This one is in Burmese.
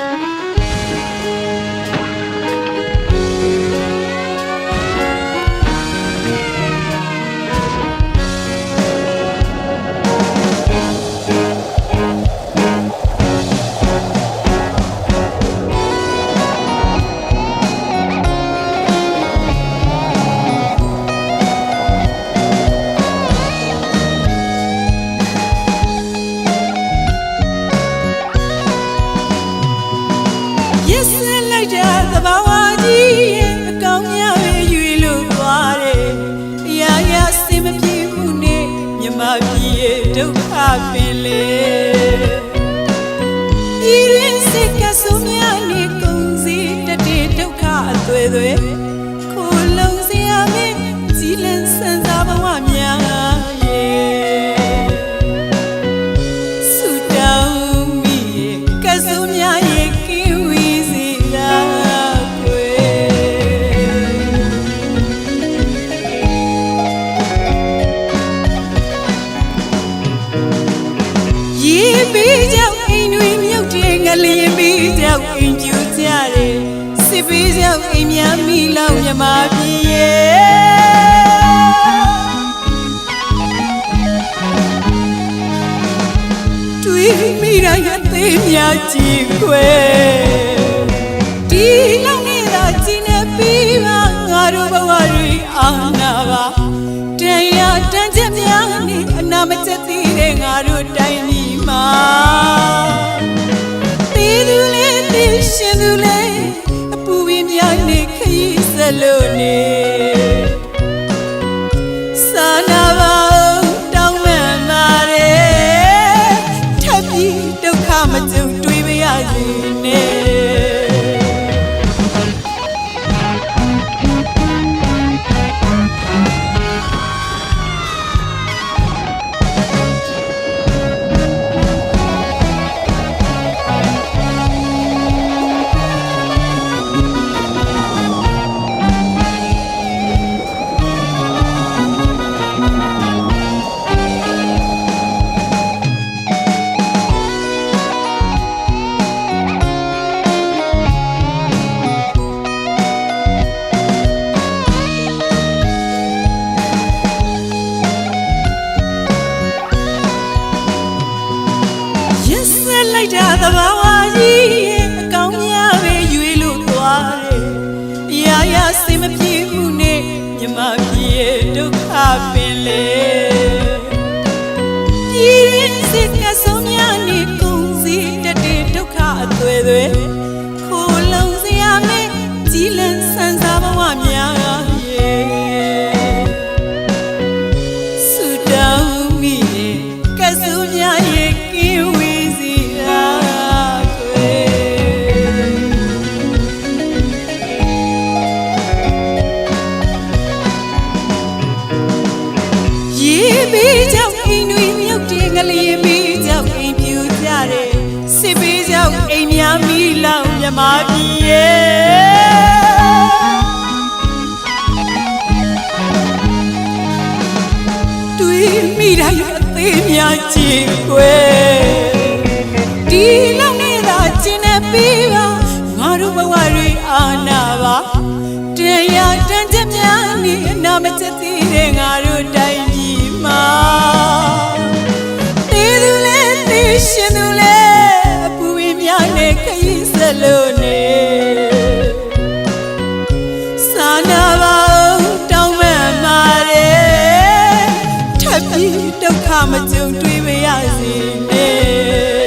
ရ ပင်လေ။ဤရင်စိတ်ကဆုများနေကုန်စီတတဲ့ဒုက္ခအသွေသွေ စစ်ပေးကြောင့်အိမ်များမိလောင်မြမပြေရဲ့တွေးမိတိုင်းအသေးများကြည့်ခွဲဒီလောက်နေတာကြည်နေပြီးပါငါတို့ဘဝတွေအာနာပါတရားတန်ချက်များနေအနာမချက်သေးတဲ့ငါတို့တိုင်း တွေ့ လိုက်တာသဘာဝကြီးရဲ့အကောင်များပဲရွေလို့သွားတယ်။အရာရာစင်မပြေမှုနဲ့မြမပြည်ရဲ့ဒုက္ခပင်လေ။ပြည်ရင်စစ်ကဆုံးများနေကုန်စီတတ်တဲ့ဒုက္ခအသွေသွေ မိတိုင်းအသေးများကြည့်ွယ်ဒီလောက်နေတာကျင်နေပြီးပါငါတို့ဘဝတွေအာနာပါတရားတန်ချက်များနေအနာမချက်သေးတဲ့ငါတို့တိုင်းပြည်မှာတေးသူလဲတေးရှင်သူလဲအပူပင်များနဲ့ခရီးဆက်လို့ ဒုက္ခမကြုံတွေ့ပါရစေနဲ့